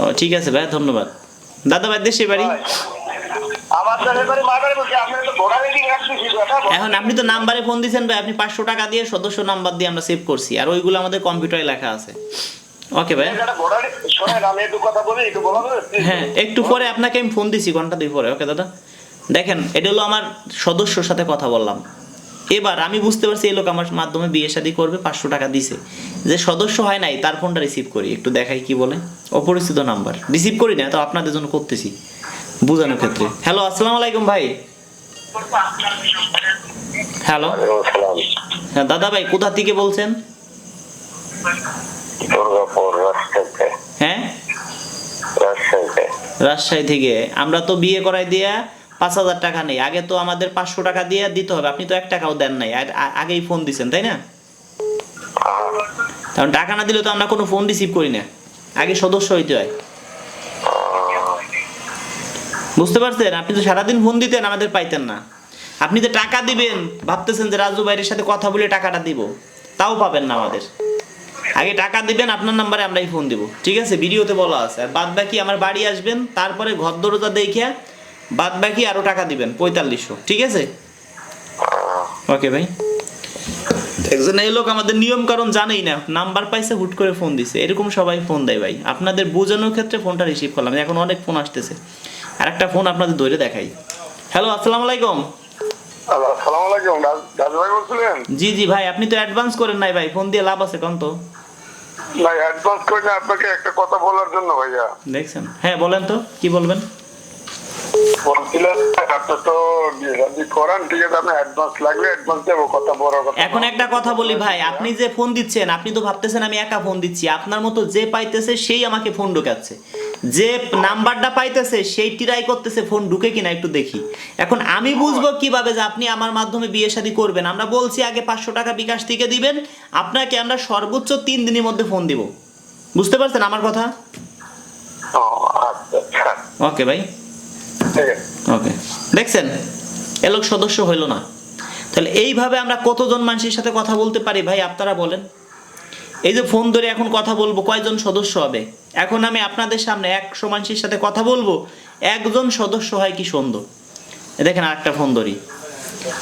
ও, ঠিক আছে ভাই, ধন্যবাদ। দাদা ভাই, দেশে বাড়ি? এখন আপনি তো নাম্বারে ফোন দিয়েছেন ভাই, আপনি পাঁচশো টাকা দিয়ে সদস্য নাম্বার দিয়ে আমরা সেভ করছি, আর ওইগুলো আমাদের কম্পিউটারে লেখা আছে। ওকে ভাই? হ্যাঁ একটু পরে আপনাকে আমি ফোন দিছি, ঘণ্টা দুই পরে ওকে দাদা? দেখেন, এটা হলো আমার সদস্যর সাথে কথা বললাম। এবার আমি বুঝতে পারছি এই লোক আমার মাধ্যমে বিয়ে শাদী করবে পাঁচশো টাকা দিছে। যে সদস্য হয় নাই তার ফোনটা রিসিভ করি একটু দেখাই কি বলে। অপরিচিত নাম্বার রিসিভ করি না তো আপনাদের জন্য করতেছি বোঝানোর ক্ষেত্রে। হ্যালো আসসালামু আলাইকুম ভাই। হ্যালো হ্যাঁ দাদা ভাই কোথা থেকে বলছেন? হ্যাঁ? রাজশাহী থেকে। আমরা তো বিয়ে করাই দিয়া পাঁচ হাজার টাকা নেই। আগে তো আমাদের পাঁচশো টাকা দিয়ে দিতে হবে। আপনি তো এক টাকাও দেন নাই। আগেই ফোন দিছেন, তাই না? কারণ টাকা না দিলে তো আমরা কোনো ফোন রিসিভ করি না। আগে সদস্য হইতে হয়। বুঝতে পারছেন? আপনি তো সারাদিন ফোন দিতেন, আমাদের পাইতেন না। আপনি যে টাকা দিবেন, ভাবতেছেন যে রাজু ভাইয়ের সাথে কথা বলে টাকাটা দিব। তাও পাবেন না আমাদের। আগে টাকা দিবেন, আপনার নাম্বারে আমরাই ফোন দিব। ঠিক আছে? ভিডিওতে বলা আছে। আর বাদ বাকি আমার বাড়ি আসবেন, তারপরে ঘর দরজা দেখিয়া বাদ বাকি আরও টাকা দিবেন পঁয়তাল্লিশশো ঠিক আছে? ওকে ভাই। একজন এই লোক আমাদের নিয়ম কারণ জানেই না নাম্বার পাইছে হুট করে ফোন দিছে। এরকম সবাই ফোন দেয় ভাই। আপনাদের বোঝানোর ক্ষেত্রে ফোনটা রিসিভ করলাম এখন অনেক ফোন আসতেছে। আর একটা ফোন আপনাদের ধরে দেখাই। হ্যালো আসসালামু আলাইকুম। হ্যালো আসসালামু আলাইকুম। রাজ- ভাই বলছিলেন? জি জি ভাই আপনি তো অ্যাডভান্স করেন নাই ভাই ফোন দিয়ে লাভ আছে কোন তো? না অ্যাডভান্স করে আপনাকে একটা কথা বলার জন্য ভাইয়া। দেখছেন? হ্যাঁ বলেন তো কি বলবেন? বলছিলেন আপনি তো বিয়ে শাদী করান ঠিক আছে আপনি অ্যাডভান্স লাগবে অ্যাডভান্স দেবো কথা বড় কথা এখন একটা কথা বলি ভাই আপনি যে ফোন দিচ্ছেন আপনি তো ভাবতেছেন আমি একা ফোন দিচ্ছি আপনার মতো যে পাইতেছে সেই আমাকে ফোন ঢুকাচ্ছে। যে নাম্বারটা পাইতেছে সেই ট্রাই করতেছে ফোন ঢুকে কিনা একটু দেখি। এখন আমি বুঝব কীভাবে যে আপনি আমার মাধ্যমে বিয়ে শাদী করবেন। আমরা বলছি আগে পাঁচশো টাকা বিকাশ থেকে দিবেন আপনাকে আমরা সর্বোচ্চ তিন দিনের মধ্যে ফোন দিব। বুঝতে পারছেন আমার কথা? আচ্ছা আচ্ছা। ওকে ভাই। ওকে দেখছেন এ লোক সদস্য হইল না। তাহলে এইভাবে আমরা কতজন মানুষের সাথে কথা বলতে পারি? ভাই আপনারা বলেন। এই যে ফোন ধরে এখন কথা বলব কয়জন সদস্য হবে? এখন আমি আপনাদের সামনে একশো মানুষের সাথে কথা বলব একজন সদস্য হয় কি সুন্দর দেখেন আরেকটা ফোন ধরি।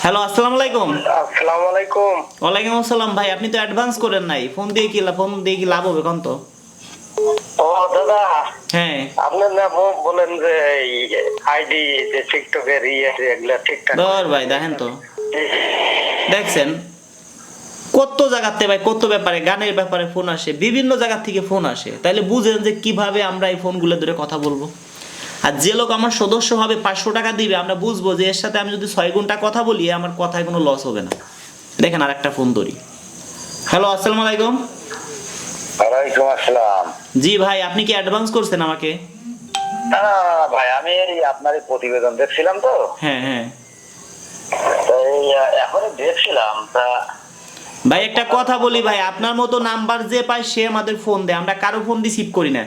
হ্যালো আসসালামু আলাইকুম। আসসালামু আলাইকুম। ওয়ালাইকুম আসসালাম ভাই আপনি তো অ্যাডভান্স করেন নাই। ফোন দিয়ে কি লাভ ফোন দিয়ে কি লাভ হবে কোন তো? ও দাদা হ্যাঁ। আপনার না বলেন যে আইডি যে টিকটকের ইয়ে এগুলা ঠিকঠাক ধর ভাই দেখেন তো। দেখছেন? কত জায়গাতে ভাই কত ব্যাপারে গানের ব্যাপারে ফোন আসে বিভিন্ন জায়গা থেকে ফোন আসে। তাইলে বুঝেন যে কীভাবে আমরা এই ফোনগুলো ধরে কথা বলব। আর যে লোক আমার সদস্য হবে পাঁচশো টাকা দিবে আমরা বুঝব যে এর সাথে আমি যদি ছয় ঘণ্টা কথা বলি আমার কথায় কোনো লস হবে না। দেখেন আর একটা ফোন ধরি। হ্যালো আসসালামু আলাইকুম। ওয়ালাইকুম আসসালাম। জি ভাই আপনি কি অ্যাডভান্স করছেন আমাকে? না ভাই আমি আপনার প্রতিবেদন দেখছিলাম তো। হ্যাঁ হ্যাঁ। তাই এখনই দেখছিলাম তা ভাই একটা কথা বলি ভাই আপনার মতো নাম্বার যে পায় সে আমাদের ফোন দেয়। আমরা কারও ফোন রিসিভ করি না।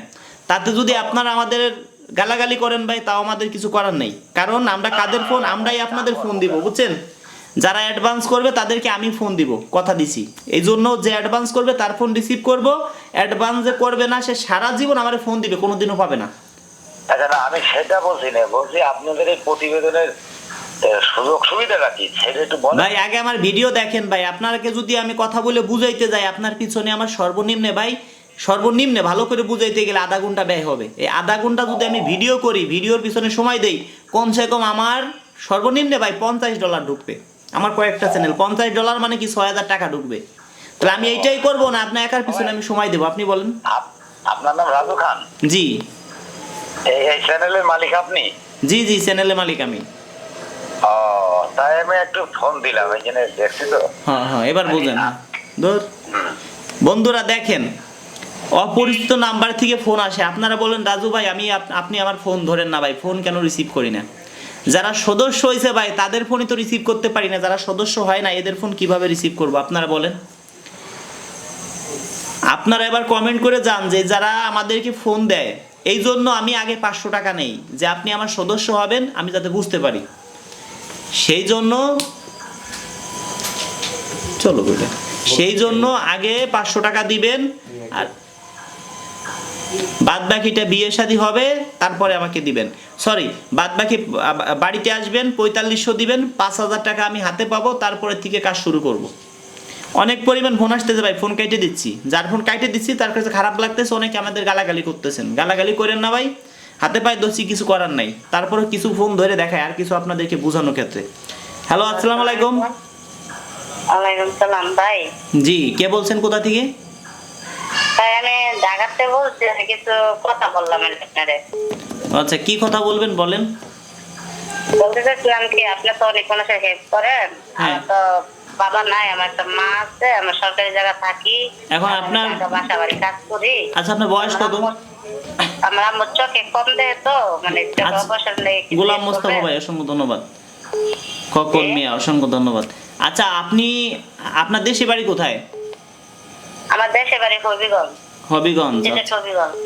তাতে যদি আপনারা আমাদের গালাগালি করেন ভাই তাও আমাদের কিছু করার নেই। কারণ আমরা কাদের ফোন আমরাই আপনাদের ফোন দিব বুঝছেন? যারা অ্যাডভান্স করবে তাদেরকে আমি ফোন দিব কথা দিছি। এই জন্য যে অ্যাডভান্স করবে তার ফোন রিসিভ করব অ্যাডভান্স যে করবে না সে সারা জীবন আমার ফোন দিবে কোনোদিনও পাবে না। আচ্ছা না আমি সেটা বলছি না বলছি আপনাদের এই প্রতিবেদনের সুযোগ সুবিধাটা কি? সেটা একটু বলেন। ভাই আগে আমার ভিডিও দেখেন ভাই আপনাকে যদি আমি কথা বলে বুঝাইতে যাই আপনার পিছনে আমার সর্বনিম্নে ভাই সর্বনিম্নে ভালো করে বুঝাইতে গেলে আধা ঘণ্টা ব্যয় হবে। এই আধা ঘণ্টা যদি আমি ভিডিও করি ভিডিওর পিছনে সময় দেই কমসে কম আমার সর্বনিম্নে ভাই পঞ্চাশ ডলার ঢুকবে। আমার কয়েকটা চ্যানেল পঞ্চাশ ডলার মানে কি ছয় হাজার টাকা ঢুকবে। তাহলে আমি এইটাই করব না? আপনার একার পিছনে আমি সময় দেবো। আপনি বলেন। আপ- আপনার নাম রাজু খান? জি। এই চ্যানেলের মালিক আপনি? জি জি চ্যানেলের মালিক আমি। ও তাই আমি একটু ফোন দিলাম জন্য দেখছি তো। হ্যাঁ হ্যাঁ এবার বুঝেন। ধর। বন্ধুরা দেখেন অপরিচিত নাম্বার থেকে ফোন আসে। আপনারা বলেন রাজু ভাই আমি আপনি আমার ফোন ধরেন না ভাই ফোন কেন রিসিভ করি না? যারা সদস্য হয়েছে ভাই, তাদের ফোনই তো রিসিভ করতে পারি না। যারা সদস্য হয় না, এদের ফোন কীভাবে রিসিভ করব? আপনারা বলেন। আপনারা এবার কমেন্ট করে যান যে যারা আমাদেরকে ফোন দেয়, এই জন্য আমি আগে পাঁচশো টাকা নেই, যে আপনি আমার সদস্য হবেন, আমি যাতে বুঝতে পারি। সেই জন্য চলো সেই জন্য আগে পাঁচশো টাকা দিবেন, আর বাদ বাকিটা বিয়ে শাদী হবে তারপরে আমাকে দিবেন। সরি বাদ বাকি বাড়িতে আসবেন পঁয়তাল্লিশশো দিবেন পাঁচ হাজার টাকা আমি হাতে পাবো তারপরে থেকে কাজ শুরু করব। অনেক পরিমাণ ফোন আসতেছে ভাই ফোন কাইটে দিচ্ছি। যার ফোন কাইটে দিচ্ছি তার কাছে খারাপ লাগতেছে অনেকে আমাদের গালাগালি করতেছেন। গালাগালি করেন না ভাই হাতে পায়ে দোষী কিছু করার নাই। তারপরে কিছু ফোন ধরে দেখায় আর কিছু আপনাদেরকে বোঝানোর ক্ষেত্রে। হ্যালো আসসালামু আলাইকুম। ওয়ালাইকুম সালাম ভাই। জি কে বলছেন কোথা থেকে? তাই আমি ঢাকাতে বলছি কিছু কথা বললাম আপনারে। আচ্ছা কি কথা বলবেন বলেন? বলতে চাচ্ছিলাম কি আপনি তো অনেক মানুষের হেল্প করেন। হ্যাঁ। আমার তো বাবা নাই আমার একটা মা আছে আমরা সরকারি জায়গা থাকি। এখন আপনার- বাসা বাড়ি কাজ করি। আচ্ছা আপনার বয়স কত? আমার আম্মুর চোখে কম দেয় তো মানে আচ্ছা, লেগে কিছু গোলাম মোস্তফা ভাই অসংখ্য ধন্যবাদ। খকন মিয়া অসংখ্য ধন্যবাদ। আচ্ছা আপনি আপনার দেশে বাড়ি কোথায়? আমার দেশে বাড়ি হবিগঞ্জ। হবিগঞ্জ। হ্যাঁ।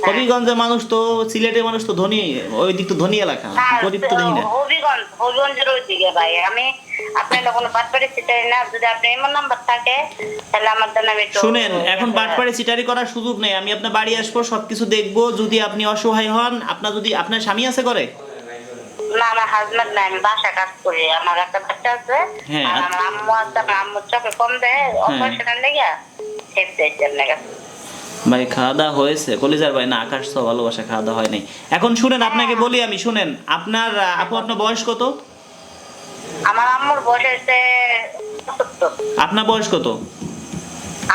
হবিগঞ্জের মানুষ তো সিলেটের মানুষ তো ধনী ওই দিক তো ধনী এলাকা গরিব তো দেখি না। হবিগঞ্জ হবিগঞ্জের ওই দিকে ভাই। আমি আপনার কোনো বাটপাড়ি চিটাই না যদি আপনার এমন নাম্বার থাকে তাহলে আমার জন্য আমি শুনেন এখন বাটপাড়ে চিটারি করার সুযোগ নেই। আমি আপনার বাড়ি আসব সবকিছু দেখব যদি আপনি অসহায় হন আপনার যদি আপনার স্বামী আছে করে না আমার হাজবেন্ড নাই আমি বাসা কাজ করি। আমার একটা বাচ্চা আছে হ্যাঁ, আচ্ছা। আমার আম্মু আছে আমার আম্মুর চোখে কম দেয় অপারেশনের লেগে হেল্প দিয়েছি আপনার কাছে ভাই খাওয়া দাওয়া হয়েছে। কলিজার ভাই না আকাশ তো ভালোবাসা খাওয়া দাওয়া হয় নাই। এখন শুনেন আপনাকে বলি আমি শুনেন আপনার আপু আপনার বয়স কত? আমার আম্মুর বয়স হচ্ছে আপনার বয়স কত?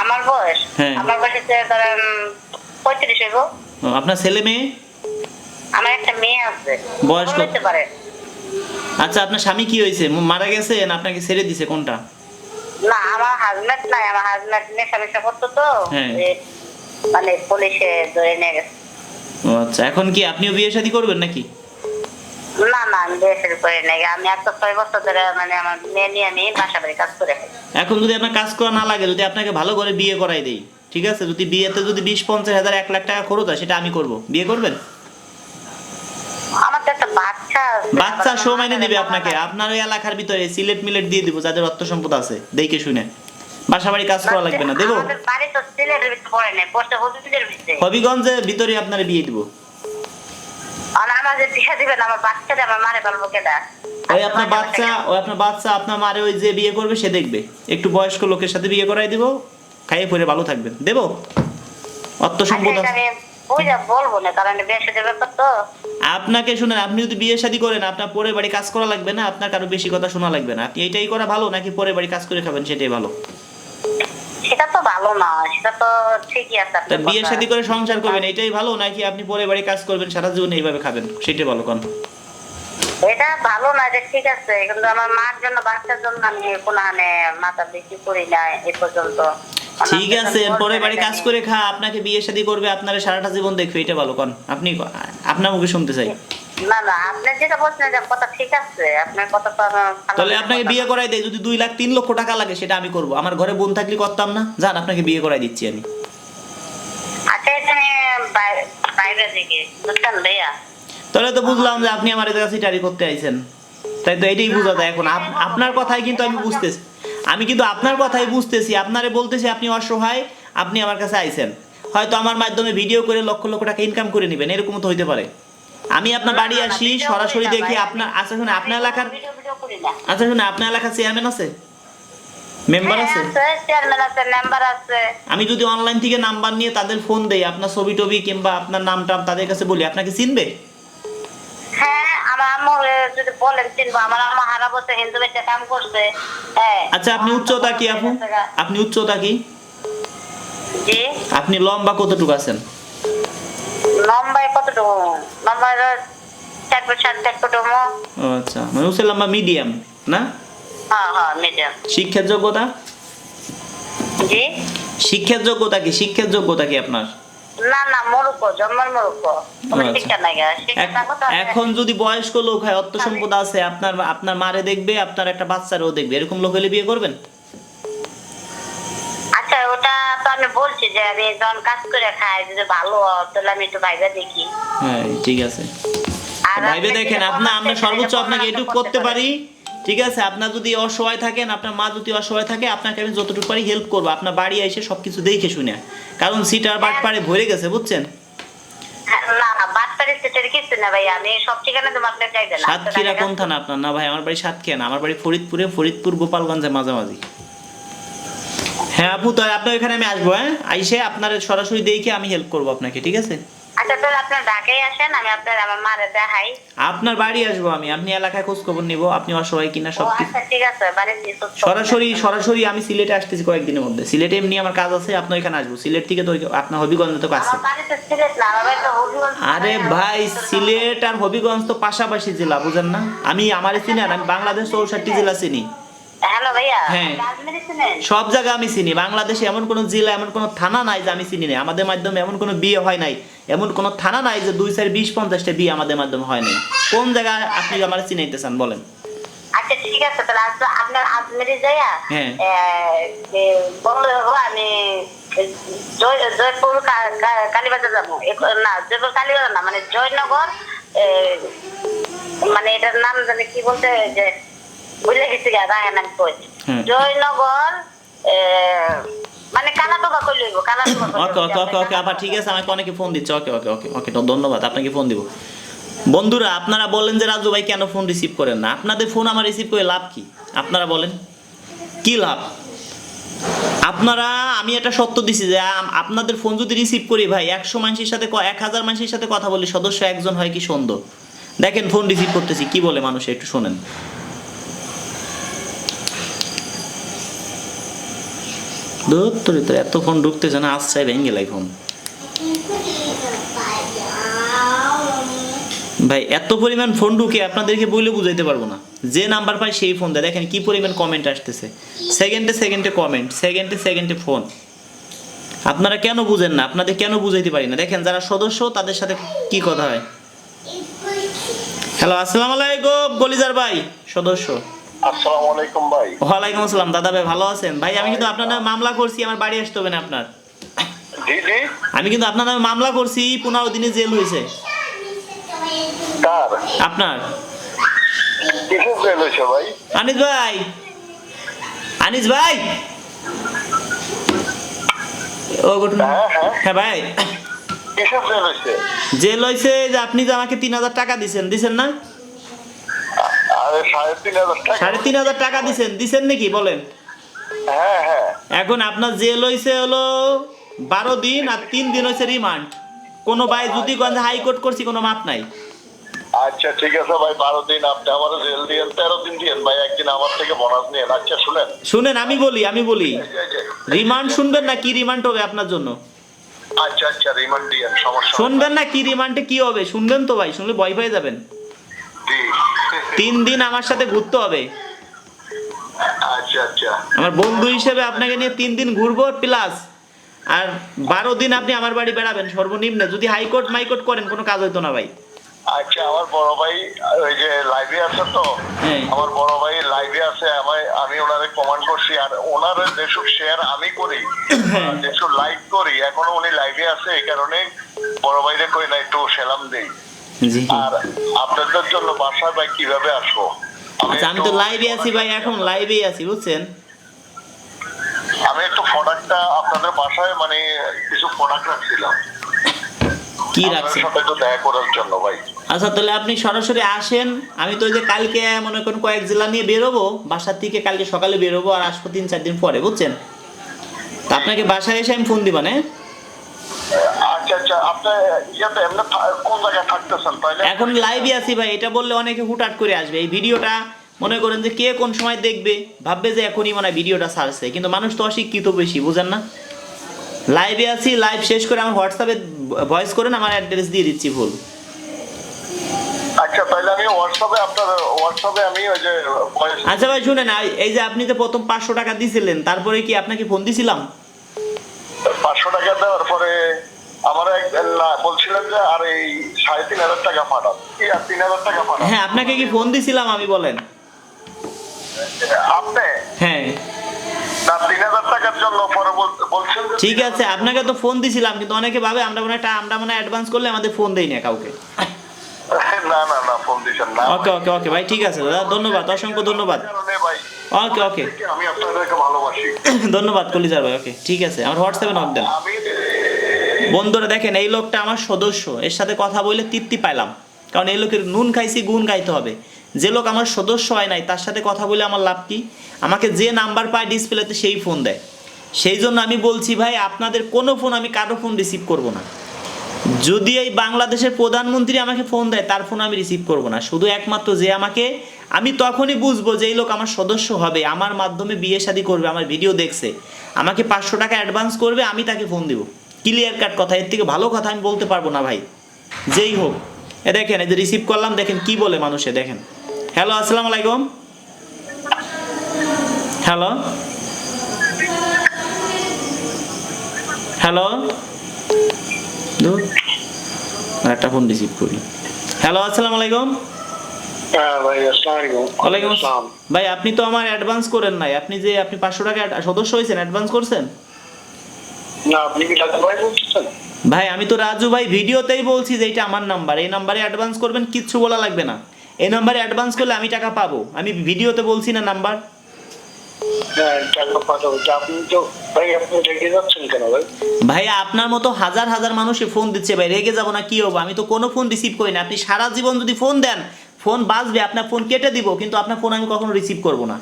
আমার বয়স? হ্যাঁ। আমার বয়স হচ্ছে ধরেন পঁয়ত্রিশ হইব। আপনার ছেলে মেয়ে? আমার একটা মেয়ে আছে। বয়স কত? পারে। আচ্ছা আপনার স্বামী কি হয়েছে? মারা গেছে না আপনাকে ছেড়ে দিছে? কোনটা? না আমার হাজবেন্ড নাই। আমার হাজবেন্ড নেশা মেশা করতো তো। হ্যাঁ। মানে পুলিশে ধরে নিয়ে গেছে। আচ্ছা এখন কি আপনিও বিয়ে শাদী করবেন নাকি? না না আমি দেশের করে নাই। আমি ছয় বছর ধরে মানে আমার মেয়ে নিয়ে আমি বাসা বাড়ি কাজ করে এখন যদি আপনার কাজ করা না লাগে যদি আপনাকে ভালো করে বিয়ে করাই দেই ঠিক আছে? যদি বিয়েতে যদি বিশ পঞ্চাশ হাজার এক লাখ টাকা খরচ হয় সেটা আমি করব। বিয়ে করবেন? বাচ্চা দিবে বাবা আপনাকে। আপনার ওই এলাকার ভিতরে সিলেট মিলেট দিয়ে দিব যাদের অর্থ সম্পদ আছে দেখে শুনে। বাসা বাড়ি কাজ করা লাগবে না দেবো আমাদের বাড়ি তো সিলেটের ভিতরে পড়ে পোস্টে হবিগঞ্জের ভিতরে হবিগঞ্জের ভিতরে আপনার বিয়ে দিব। আর বিয়ে দিবেন আমার বাচ্চাটা আমার মারে কেটা ওই আপনার বাচ্চা ওই আপনার বাচ্চা আপনার মারে ওই যে বিয়ে করবে সে দেখবে। একটু বয়স্ক লোকের সাথে বিয়ে করাই দিব খাইয়ে পরে ভালো থাকবেন। দেবো? অর্থ সম্পদ বলব না আপনাকে শুনেন আপনি যদি বিয়ে শাদী করেন আপনার পরে বাড়ি কাজ করা লাগবে না আপনার কারও বেশি কথা শোনা লাগবে না। আপনি এইটাই করা ভালো নাকি পরে বাড়ি কাজ করে খাবেন সেটাই ভালো? সেটা তো ভালো না সেটা তো ঠিকই আছে তা বিয়ে। শাদী করে সংসার করবেন এটাই ভালো নাকি আপনি পরে বাড়ি কাজ করবেন সারা জীবন এইভাবে খাবেন? সেটাই ভালো কোন। এটা ভালো না যে ঠিক আছে কিন্তু আমার মার জন্য বাচ্চার জন্য আমি কোনো হানে মাথা বেশি করি না এ পর্যন্ত। ঠিক আছে পরে বাড়ি কাজ করে খা আপনাকে বিয়ে শাদী করবে আপনার সারাটা জীবন দেখবে এটা ভালো কোন। আপনি আপনার মুখে শুনতে চাই। না না আপনি যেটা বলছেন যে কথা ঠিক আছে আপনার কথা তো তাহলে আপনাকে বিয়ে করাই দেয় যদি দুই লাখ তিন লক্ষ টাকা লাগে সেটা আমি করব। আমার ঘরে বোন থাকলে করতাম না। জান আপনাকে বিয়ে করাই দিচ্ছি আমি। আচ্ছা এটা বাইরে দিকে বুঝছেন ভাইয়া? তাহলে তো বুঝলাম যে আপনি আমার কাছে টারি করতে আইছেন। তাই তো এটাই বোঝা যায় এখন। আপ- আপনার কথাই কিন্তু আমি বুঝতেছি। আমি কিন্তু আপনার কথাই বুঝতেছি। আপনারে বলতেছি আপনি অসহায় আপনি আমার কাছে আইছেন। হয়তো আমার মাধ্যমে ভিডিও করে লক্ষ লক্ষ টাকা ইনকাম করে নেবেন। এরকম তো হইতে পারে। আমি আপনার বাড়ি আসি সরাসরি দেখি আপনার আচ্ছা শুনে আপনার এলাকার আচ্ছা শুনে আপনার এলাকার চেয়ারম্যান আছে? মেম্বার হ্যাঁ, আছে? আছে চেয়ারম্যান আছে মেম্বার আছে। আমি যদি অনলাইন থেকে নাম্বার নিয়ে তাদের ফোন দেই আপনার ছবি টবি কিংবা আপনার নাম টাম তাদের কাছে বলি আপনাকে চিনবে? হ্যাঁ হ্যাঁ। আচ্ছা আপনি উচ্চতা কি আপু? আপনি উচ্চতা কি? আপনি লম্বা কতটুকু আছেন? লম্বাই কতটুকু? চার ফুট সাত চার ফুট আচ্ছা মানে লম্বা মিডিয়াম না? হ্যাঁ হ্যাঁ মিডিয়াম শিক্ষার যোগ্যতা? জি? শিক্ষার যোগ্যতা কি? শিক্ষার যোগ্যতা কি আপনার? না না মরুক জন্মের মরুক। তোমার আচ্ছা। এখন যদি বয়স্ক লোক হয় অর্থ সম্পদ আছে আপনার আপনার মারে দেখবে আপনার একটা বাচ্চারও দেখবে। এরকম লোক হলে বিয়ে করবেন? আচ্ছা ওটা তো বলছি যে আমি যখন কাজ করে খাই যদি ভালো হয়, তাহলে আমি একটু বাইরে দেখি। হ্যাঁ ঠিক আছে। ভাইবে দেখেন যেটা আমরা সর্বোচ্চ আপনাকে বললে করতে করতে পারি। ঠিক আছে আপনার যদি অসহায় থাকেন আপনার মা যদি অসহায় থাকে আপনাকে আমি যতটুকু পারি হেল্প করব। আপনার বাড়ি এসে সবকিছু দেখে শুনে। কারণ সিটার বাট পাড়ে ভরে গেছে বুঝছেন? চাইবেন সাতক্ষীরা কোন থানা আপনার না। ভাই আমার বাড়ি সাতক্ষীরা আমার বাড়ি ফরিদপুরে ফরিদপুর গোপালগঞ্জের মাঝামাঝি। হ্যাঁ আপু তাহলে আপনার এখানে আমি আসব হ্যাঁ? আইসে আপনার সরাসরি দেখে আমি হেল্প করব আপনাকে ঠিক আছে? আচ্ছা তাহলে আপনার ঢাকায় আসেন আমি আপনার আমার মারে দেখাই। আপনার বাড়ি আসব আমি আপনি এলাকায় খোঁজ খবর নিবো আপনি অসহায় কিনা সব আচ্ছা ঠিক আছে সুস্থ সরাসরি সরাসরি আমি সিলেটে আসতেছি কয়েকদিনের মধ্যে। সিলেটে এমনি আমার কাজ আছে আপনার এখানে আসব। সিলেট থেকে তো আপনার হবিগঞ্জ তো কাছে। আমার বাড়িতে সিলেট না আমার বাড়িতে হবিগঞ্জ। আরে ভাই সিলেট আর হবিগঞ্জ তো পাশাপাশি জেলা বুঝেন না? আমি আমার চিনি আর আমি বাংলাদেশ চৌষট্টি জেলা চিনি। হ্যালো ভাইয়া হ্যাঁ। সব জায়গা আমি চিনি বাংলাদেশে এমন কোনো জেলা এমন কোনো থানা নাই যে আমি চিনি না আমাদের মাধ্যমে এমন কোনো বিয়ে হয় নাই। এমন কোনো থানা নাই যে দুই চার বিশ পঞ্চাশটা বিয়ে আমাদের মাধ্যমে হয় নাই। কোন জায়গায় আপনি আমার চিনাইতে চান বলেন। আচ্ছা ঠিক আছে তাহলে আজ আপনার আজমেরি যাইয়া হ্যাঁ। বললে আমি জয়পুর কা- কা- কালীবাজার যাব। না জয়পুর কালীবাজার না মানে জয়নগর এ, মানে এটার নাম জানি কি বলতে যে বুঝলে গেছি গা রায় নাম কই জয়নগর মানে কালাটোবা কই লইব কালাটোবা ওকে ওকে ওকে ওকে আবার ঠিক আছে আমাকে অনেকে ফোন দিচ্ছে। ওকে ওকে ওকে ওকে ধন্যবাদ আপনাকে ফোন দিব। বন্ধুরা আপনারা বলেন যে রাজু ভাই কেন ফোন রিসিভ করেন না? আপনাদের ফোন আমার রিসিভ করে লাভ কি? আপনারা বলেন। কি লাভ? আপনারা আমি এটা সত্য দিছি যে আপনাদের ফোন যদি রিসিভ করি ভাই একশো মানুষের সাথে এক হাজার মানুষের সাথে কথা বলি সদস্য একজন হয় কি সুন্দর দেখেন ফোন রিসিভ করতেছি কি বলে মানুষ একটু শোনেন। দূর তোর তো এত ফোন ঢুকতেছে না আসছে ভেঙে লাই ফোন ভাই, এত পরিমাণ ফোন ঢুকে আপনাদেরকে বলে বুঝাইতে পারব না। যে নাম্বার পাই সেই ফোন দেয়। দেখেন কি পরিমাণ কমেন্ট আসতেছে। সেকেন্ডে সেকেন্ডে কমেন্ট সেকেন্ডে সেকেন্ডে ফোন আপনারা কেন বুঝেন না? আপনাদের কেন বুঝাইতে পারি না? দেখেন, যারা সদস্য, তাদের সাথে কি কথা হয়? হ্যালো আসসালামু আলাইকুম, গলিজার ভাই, সদস্য। আসসালামু আলাইকুম ভাই। ওয়ালাইকুম আসসালাম দাদা ভাই ভালো আছেন? ভাই আমি কিন্তু আপনার নামে মামলা করছি আমার বাড়ি আসতে হবে না আপনার। জি জি। আমি কিন্তু আপনার নামে মামলা করছি পনেরো দিনে জেল হয়েছে। কার? আপনার? কিসের জেল হয়েছে ভাই? আনিস ভাই। আনিস ভাই। ও গুড হ্যাঁ হ্যাঁ। হ্যাঁ ভাই। কিসের জেল হয়েছে? জেল হয়েছে যে আপনি যে আমাকে তিন হাজার টাকা দিছেন দিছেন না? সাড়ে তিন হাজার টাকা। তিন দিছেন দিছেন নাকি বলেন। হ্যাঁ হ্যাঁ। এখন আপনার জেল হয়েছে হলো বারো দিন আর তিন দিন হয়েছে রিমান্ড কোনো ভাই যদি গঞ্জ হাইকোর্ট করছি কোনো মাপ নাই। আচ্ছা ঠিক আছে ভাই বারো দিন আপনি আমার জেল দিয়েন তেরো দিন দিয়েন ভাই একদিন আমার থেকে বোনাস নিয়েন। আচ্ছা শুনেন। শুনেন আমি বলি আমি বলি। রিমান্ড শুনবেন না কি রিমান্ড হবে আপনার জন্য? আচ্ছা আচ্ছা রিমান্ড দিয়েন সমস্যা শুনবেন না কি রিমান্ডে কি হবে? শুনবেন তো ভাই শুনলে ভয় পেয়ে যাবেন। জি। তিন দিন আমার সাথে ঘুরতে হবে। আচ্ছা আচ্ছা। আমার বন্ধু হিসেবে আপনাকে নিয়ে তিন দিন ঘুরবো প্লাস আর বারো দিন আপনি আমার বাড়ি বেড়াবেন সর্বনিম্নে। যদি হাইকোর্ট মাইকোর্ট করেন কোনো কাজ হইতো না ভাই। আচ্ছা আমার বড় ভাই ওই যে লাইভে আছে তো হ্যাঁ। আমার বড় ভাই লাইভে আছে আমি ওনারে কমান্ড করছি আর ওনার যেসব শেয়ার আমি করি হ্যাঁ। যেসব লাইক করি এখনও উনি লাইভে আছে এই কারণে বড় ভাইরে কই না একটু সেলাম দেই। আর আপনাদের জন্য বাসায় ভাই কীভাবে আসব? আচ্ছা আমি তো লাইভে আছি ভাই এখন লাইভেই আছি বুঝছেন? আমি একটু প্রোডাক্টটা আপনাদের বাসায় মানে কিছু প্রোডাক্ট রাখছিলাম। কি রাখছেন? দেখা করার জন্য ভাই। আচ্ছা তাহলে আপনি সরাসরি আসেন। আমি তো ওই যে কালকে মনে করেন কয়েক জেলা নিয়ে বেরোবো বাসার থেকে কালকে সকালে বেরোবো আর আসব তিন চার দিন পরে বুঝছেন? তা আপনাকে বাসায় এসে আমি ফোন দিব না? আপনি ইয়েতে এমনি থা- কোন জায়গায় থাকতেছেন তাইলে? এখন লাইভে আছি ভাই এটা বললে অনেকে হুটহাট করে আসবে। এই ভিডিওটা মনে করেন যে কে কোন সময় দেখবে ভাববে যে এখনই মনে ভিডিওটা ছাড়ছে। কিন্তু মানুষ তো অশিক্ষিত বেশি বুঝেন না? লাইভে আছি লাইভ শেষ করে আমার হোয়াটসঅ্যাপে ভয়েস করেন আমার অ্যাড্রেস দিয়ে দিচ্ছি ভুল। আচ্ছা তাহলে আমি হোয়াটসঅ্যাপে আপনার হোয়াটসঅ্যাপে আমি ওই যে আচ্ছা ভাই শুনেন এই যে আপনি যে প্রথম পাঁচশো টাকা দিয়েছিলেন তারপরে কি আপনাকে ফোন দিছিলাম? পাঁচশো টাকা দেওয়ার আমার এক বলছিলেন যে আর এই সাড়ে তিন হাজার টাকা পাঠান কি আর তিন হাজার টাকা পাঠান হ্যাঁ আপনাকে কি ফোন দিছিলাম আমি বলেন। আপনি? হ্যাঁ। ঠিক আছে আপনাকে তো ফোন দিছিলাম কিন্তু অনেকে ভাবে আমরা মনে হয় আমরা মনে অ্যাডভান্স করলে আমাদের ফোন দেই না কাউকে। না না না ফোন দিছেন না। ওকে ওকে ওকে ভাই ঠিক আছে দাদা ধন্যবাদ অসংখ্য ধন্যবাদ। ওকে ওকে। আমি আপনাদেরকে ভালোবাসি। ধন্যবাদ কলিজার ভাই ওকে ঠিক আছে আমার হোয়াটসঅ্যাপে নক দেন। আমি বন্ধুরা দেখেন, এই লোকটা আমার সদস্য। এর সাথে কথা বলে তৃপ্তি পাইলাম। কারণ এই লোকের নুন খাইছি, গুণ গাইতে হবে। যে লোক আমার সদস্য হয় নাই, তার সাথে কথা বলে আমার লাভ কি? আমাকে যে নাম্বার পায় ডিসপ্লেতে সেই ফোন দেয়। সেই জন্য আমি বলছি, ভাই, আপনাদের কোনো ফোন আমি কারও ফোন রিসিভ করব না। যদি এই বাংলাদেশের প্রধানমন্ত্রী আমাকে ফোন দেয়, তার ফোন আমি রিসিভ করব না। শুধু একমাত্র যে আমাকে, আমি তখনই বুঝব যে এই লোক আমার সদস্য হবে। আমার মাধ্যমে বিয়ে শাদী করবে, আমার ভিডিও দেখছে। আমাকে পাঁচশো টাকা অ্যাডভান্স করবে, আমি তাকে ফোন দিব। ক্লিয়ার কাট কথা এর থেকে ভালো কথা আমি বলতে পারব না ভাই। যেই হোক এ দেখেন এই যে রিসিভ করলাম দেখেন কি বলে মানুষে দেখেন। হ্যালো আসসালামু আলাইকুম। হ্যালো হ্যালো একটা ফোন রিসিভ করি। হ্যালো আসসালামু আলাইকুম। হ্যাঁ ভাই আপনি তো আমার অ্যাডভান্স করেন নাই। আপনি যে আপনি পাঁচশো টাকা সদস্য হয়েছেন অ্যাডভান্স করছেন? ভাই আমি তো রাজু ভাই ভিডিওতেই বলছি যে এটা আমার নাম্বার এই নাম্বারে অ্যাডভান্স করবেন কিচ্ছু বলা লাগবে না। এই নাম্বারে অ্যাডভান্স করলে আমি টাকা পাবো। আমি ভিডিওতে বলছি না নাম্বার হ্যাঁ তো ভাই আপনার মতো হাজার হাজার মানুষে ফোন দিচ্ছে ভাই রেগে যাব না কি হব? আমি তো কোনো ফোন রিসিভ করি না। আপনি সারা জীবন যদি ফোন দেন ফোন বাজবে আপনার ফোন কেটে দিব কিন্তু আপনার ফোন আমি কখনো রিসিভ করব না।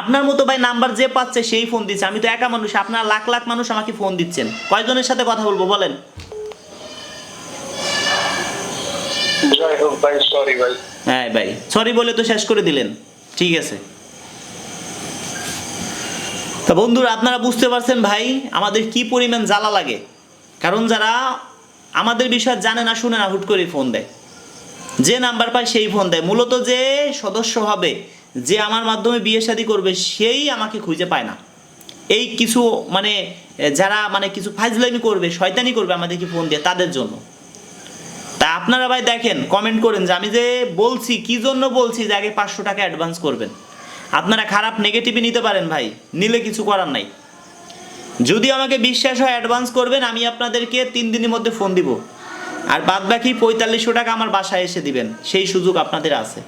আপনার মতো ভাই নাম্বার যে পাচ্ছে সেই ফোন দিচ্ছে। আমি তো একা মানুষ আপনার লাখ লাখ মানুষ আমাকে ফোন দিচ্ছেন। কয়জনের সাথে কথা বলব বলেন? হ্যাঁ ভাই সরি বলে তো শেষ করে দিলেন। ঠিক আছে। তা বন্ধুরা আপনারা বুঝতে পারছেন ভাই আমাদের কি পরিমাণ জ্বালা লাগে? কারণ যারা আমাদের বিষয় জানে না শুনে না হুট করে ফোন দেয়। যে নাম্বার পায় সেই ফোন দেয়। মূলত যে সদস্য হবে যে আমার মাধ্যমে বিয়ে শাদী করবে, সেই আমাকে খুঁজে পায় না। এই কিছু মানে যারা মানে কিছু ফাজলামি করবে, শয়তানি করবে আমাদেরকে ফোন দিয়ে, তাদের জন্য। তা আপনারা ভাই দেখেন কমেন্ট করেন যে আমি যে বলছি, কি জন্য বলছি যে আগে পাঁচশো টাকা অ্যাডভান্স করবেন? আপনারা খারাপ নেগেটিভই নিতে পারেন ভাই, নিলে কিছু করার নাই। যদি আমাকে বিশ্বাস হয় অ্যাডভান্স করবেন, আমি আপনাদেরকে তিন দিনের মধ্যে ফোন দিব। আর বাদ বাকি পঁয়তাল্লিশশো টাকা আমার বাসায় এসে দিবেন, সেই সুযোগ আপনাদের আছে।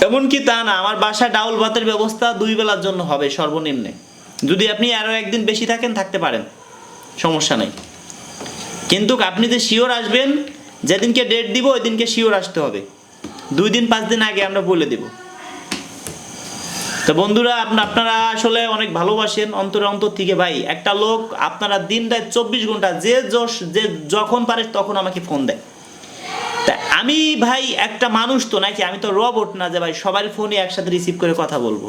এমনকি তা না, আমার বাসায় ডাউল ভাতের ব্যবস্থা দুই বেলার জন্য হবে, সর্বনিম্নে। যদি আপনি আরও একদিন বেশি থাকেন, থাকতে পারেন। সমস্যা নেই। কিন্তু আপনি যে শিওর আসবেন, যেদিনকে ডেট দিব ওই দিনকে শিওর আসতে হবে। দুই দিন, পাঁচ দিন আগে আমরা বলে দিব। তো বন্ধুরা, আপনা- আপনারা আসলে অনেক ভালোবাসেন, অন্তর অন্তর থেকে। ভাই, একটা লোক আপনারা দিন রাত চব্বিশ ঘণ্টা, যে যখন পারে তখন আমাকে ফোন দেয়। আমি ভাই একটা মানুষ তো নাকি, আমি তো রবট না যে ভাই সবার ফোনে একসাথে রিসিভ করে কথা বলব।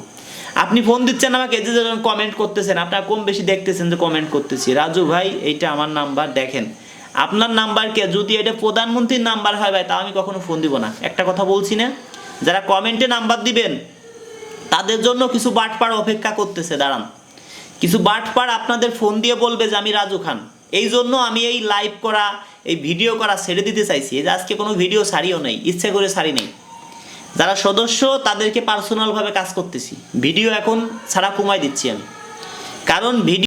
আপনি ফোন দিচ্ছেন আমাকে যে যখন কমেন্ট করতেছেন, আপনারা কম বেশি দেখতেছেন যে কমেন্ট করতেছি। রাজু ভাই, এইটা আমার নাম্বার দেখেন। আপনার নাম্বারকে যদি এটা প্রধানমন্ত্রীর নাম্বার হয় ভাই তা আমি কখনো ফোন দিব না। একটা কথা বলছি না, যারা কমেন্টে নাম্বার দিবেন, তাদের জন্য কিছু বাটপাড় অপেক্ষা করতেছে, দাঁড়ান। কিছু বাটপাড় আপনাদের ফোন দিয়ে বলবে যে আমি রাজু খান। এই জন্য আমি এই লাইভ করা, এই ভিডিও করা ছেড়ে দিতে চাইছি। যে আজকে কোনো ভিডিও সারিও নেই, ইচ্ছে করে সারি নেই। যারা সদস্য, তাদেরকে পার্সোনালভাবে কাজ করতেছি। ভিডিও এখন ছাড়া কমাই দিচ্ছি আমি। কারণ ভিডিও